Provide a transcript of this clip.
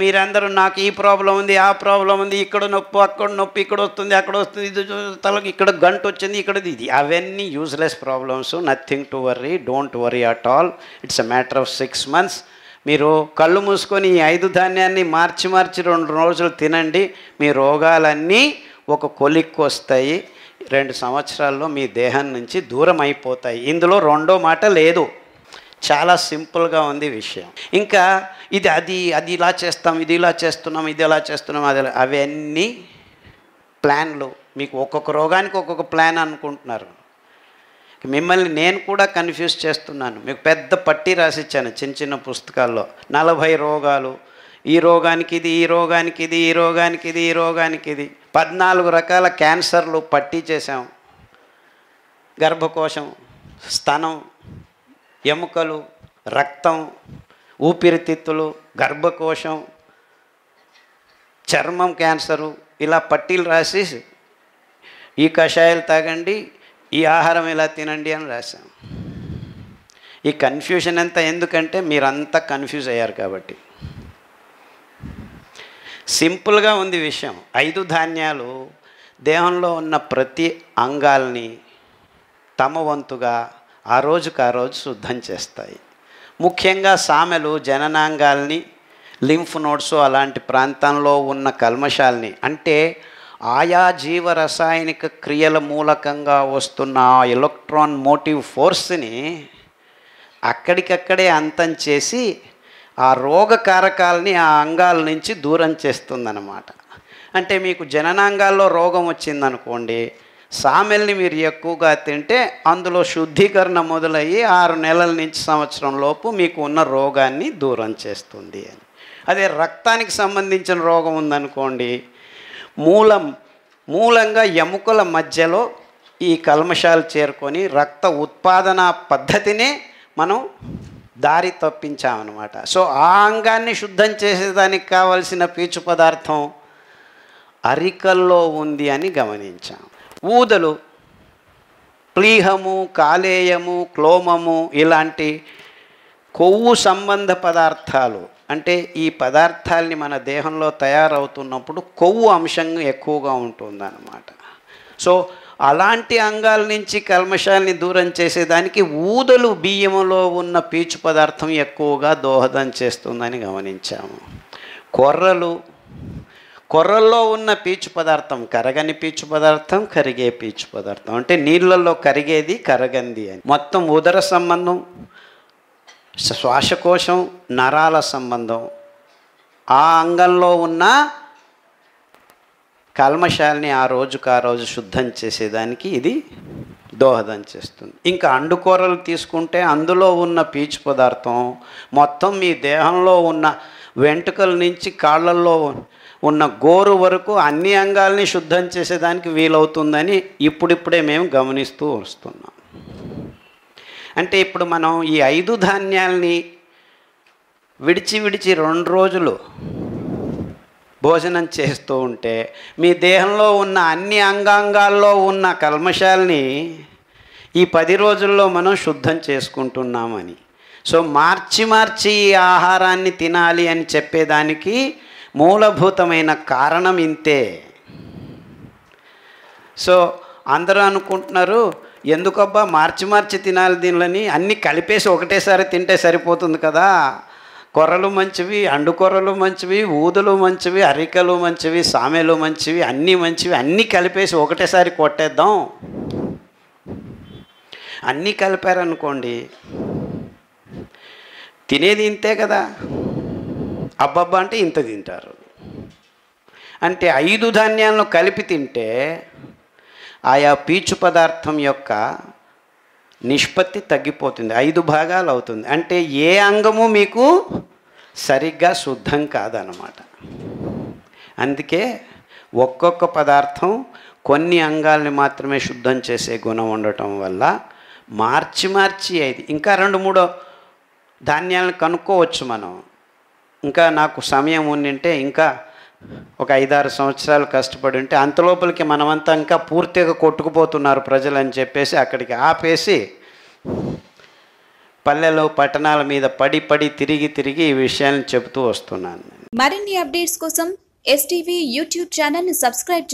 మీరందరూ నాకు ఈ ప్రాబ్లం ఉంది ఆ ప్రాబ్లం ఉంది ఇక్కడ నొప్పి అక్కడ నొప్పి ఇక్కడ వస్తుంది అక్కడ వస్తుంది ఇది తలకు తలకి ఇక్కడ గంట వచ్చింది ఇక్కడ ఇది అవన్నీ useless problems nothing to worry don't worry at all it's a matter of six months మీరు కళ్ళు మూసుకొని ఈ ఐదు ధాన్యాన్ని మార్చి మార్చి రెండు రోజులు తినండి. మీ రోగాలన్నీ ఒక కొలిక్కి వస్తాయి. రెండు సంవత్సరాల్లో మీ దేహం నుంచి దూరం అయిపోతాయి. ఇందులో రెండో మాట లేదు. చాలా సింపుల్గా ఉంది విషయం. ఇంకా ఇది అది అది ఇలా చేస్తాం ఇది ఇలా చేస్తున్నాం ఇది ఇలా చేస్తున్నాం అది అవన్నీ ప్లాన్లు. మీకు ఒక్కొక్క రోగానికి ఒక్కొక్క ప్లాన్ అనుకుంటున్నారు. మిమ్మల్ని నేను కూడా కన్ఫ్యూజ్ చేస్తున్నాను. మీకు పెద్ద పట్టి రాసిచ్చాను చిన్న చిన్న పుస్తకాల్లో. నలభై రోగాలు. ఈ రోగానికి ఇది ఈ రోగానికి ఇది ఈ రోగానికి ఇది ఈ రోగానికి ఇది. పద్నాలుగు రకాల క్యాన్సర్లు పట్టి చేసాం గర్భకోశం స్తనం ఎముకలు రక్తం ఊపిరితిత్తులు గర్భకోశం చర్మం క్యాన్సరు ఇలా పట్టీలు రాసి ఈ కషాయాలు తాగండి ఈ ఆహారం ఇలా తినండి అని రాశాం. ఈ కన్ఫ్యూజన్ అంతా ఎందుకంటే మీరంతా కన్ఫ్యూజ్ అయ్యారు కాబట్టి. సింపుల్గా ఉంది విషయం. ఐదు ధాన్యాలు దేహంలో ఉన్న ప్రతి అంగాల్ని తమ వంతుగా ఆ రోజుకు ఆ రోజు శుద్ధం చేస్తాయి. ముఖ్యంగా సామెలు జననాంగాల్ని లింఫ్ నోడ్స్ అలాంటి ప్రాంతంలో ఉన్న కల్మషాల్ని అంటే ఆయా జీవ రసాయనిక క్రియల మూలకంగా వస్తున్న ఆ ఎలక్ట్రాన్ మోటివ్ ఫోర్స్ని అక్కడికక్కడే అంతం చేసి ఆ రోగ కారకాలని ఆ అంగాల నుంచి దూరం చేస్తుందన్నమాట. అంటే మీకు జననాంగాల్లో రోగం వచ్చిందనుకోండి సామెల్ని మీరు ఎక్కువగా తింటే అందులో శుద్ధీకరణ మొదలయ్యి ఆరు నెలల నుంచి సంవత్సరం లోపు మీకు ఉన్న రోగాన్ని దూరం చేస్తుంది అని. అదే రక్తానికి సంబంధించిన రోగం ఉందనుకోండి మూలం మూలంగా ఎముకల మధ్యలో ఈ కల్మషాలు చేరుకొని రక్త ఉత్పాదన పద్ధతినే మనం దారి తప్పించామన్నమాట. సో ఆ అంగాన్ని శుద్ధం చేసేదానికి కావలసిన పీచు పదార్థం అరికల్లో ఉంది అని గమనించాం. ఊదలు. ప్లీహము కాలేయము క్లోమము ఇలాంటి కొవ్వు సంబంధ పదార్థాలు. అంటే ఈ పదార్థాల్ని మన దేహంలో తయారవుతున్నప్పుడు కొవ్వు అంశం ఎక్కువగా ఉంటుందన్నమాట. సో అలాంటి అంగాల నుంచి కల్మషాల్ని దూరం చేసేదానికి ఊదలు బియ్యంలో ఉన్న పీచు పదార్థం ఎక్కువగా దోహదం చేస్తుందని గమనించాము. కొర్రలు కొర్రల్లో ఉన్న పీచు పదార్థం కరగని పీచు పదార్థం కరిగే పీచు పదార్థం. అంటే నీళ్ళల్లో కరిగేది కరగంది అని. మొత్తం ఉదర సంబంధం శ్వాసకోశం నరాల సంబంధం. ఆ అంగంలో ఉన్న కల్మశాలిని ఆ రోజుకు ఆ రోజు శుద్ధం చేసేదానికి ఇది దోహదం చేస్తుంది. ఇంకా అండుకూరలు తీసుకుంటే అందులో ఉన్న పీచు పదార్థం మొత్తం మీ దేహంలో ఉన్న వెంట్రుకల నుంచి కాళ్ళల్లో ఉన్న గోరు వరకు అన్ని అంగాల్ని శుద్ధం చేసేదానికి వీలవుతుందని ఇప్పుడిప్పుడే మేము గమనిస్తూ వస్తున్నాం. అంటే ఇప్పుడు మనం ఈ ఐదు ధాన్యాల్ని విడిచి విడిచి రెండు రోజులు భోజనం చేస్తూ ఉంటే మీ దేహంలో ఉన్న అన్ని అంగాంగాల్లో ఉన్న కల్మషాల్ని ఈ పది రోజుల్లో మనం శుద్ధం చేసుకుంటున్నామని సో మార్చి మార్చి ఈ ఆహారాన్ని తినాలి అని చెప్పేదానికి మూలభూతమైన కారణం ఇంతే. సో అందరూ అనుకుంటున్నారు ఎందుకబ్బా మార్చి మార్చి తినాలి దీనిలని? అన్నీ కలిపేసి ఒకటేసారి తింటే సరిపోతుంది కదా. కొర్రలు మంచివి అండుకొర్రలు మంచివి ఊదులు మంచివి అరికలు మంచివి సామెలు మంచివి అన్నీ మంచివి అన్నీ కలిపేసి ఒకటేసారి కొట్టేద్దాం. అన్నీ కలిపారనుకోండి తినేది ఇంతే కదా. అబ్బబ్బా అంటే ఇంత తింటారు. అంటే ఐదు ధాన్యాలను కలిపి తింటే ఆయా పీచు పదార్థం యొక్క నిష్పత్తి తగ్గిపోతుంది ఐదు భాగాలు అవుతుంది. అంటే ఏ అంగము మీకు సరిగ్గా శుద్ధం కాదనమాట అందుకే ఒక్కొక్క పదార్థం కొన్ని అంగాల్ని మాత్రమే శుద్ధం చేసే గుణం ఉండటం వల్ల మార్చి మార్చి అయింది ఇంకా రెండు మూడో ధాన్యాలను కనుక్కోవచ్చు మనం. ఇంకా నాకు సమయం ఉండింటే ఇంకా ఒక ఐదారు సంవత్సరాలు కష్టపడి ఉంటే అంతలోపలికి మనమంతా ఇంకా పూర్తిగా కొట్టుకుపోతున్నారు ప్రజలు అని చెప్పేసి అక్కడికి ఆపేసి పల్లెలు పట్టణాల మీద పడి పడి తిరిగి తిరిగి ఈ విషయాన్ని చెబుతూ వస్తున్నాను. మరిన్ని అప్డేట్స్ కోసం ఎస్టీవీ యూట్యూబ్ ఛానల్ని సబ్స్క్రైబ్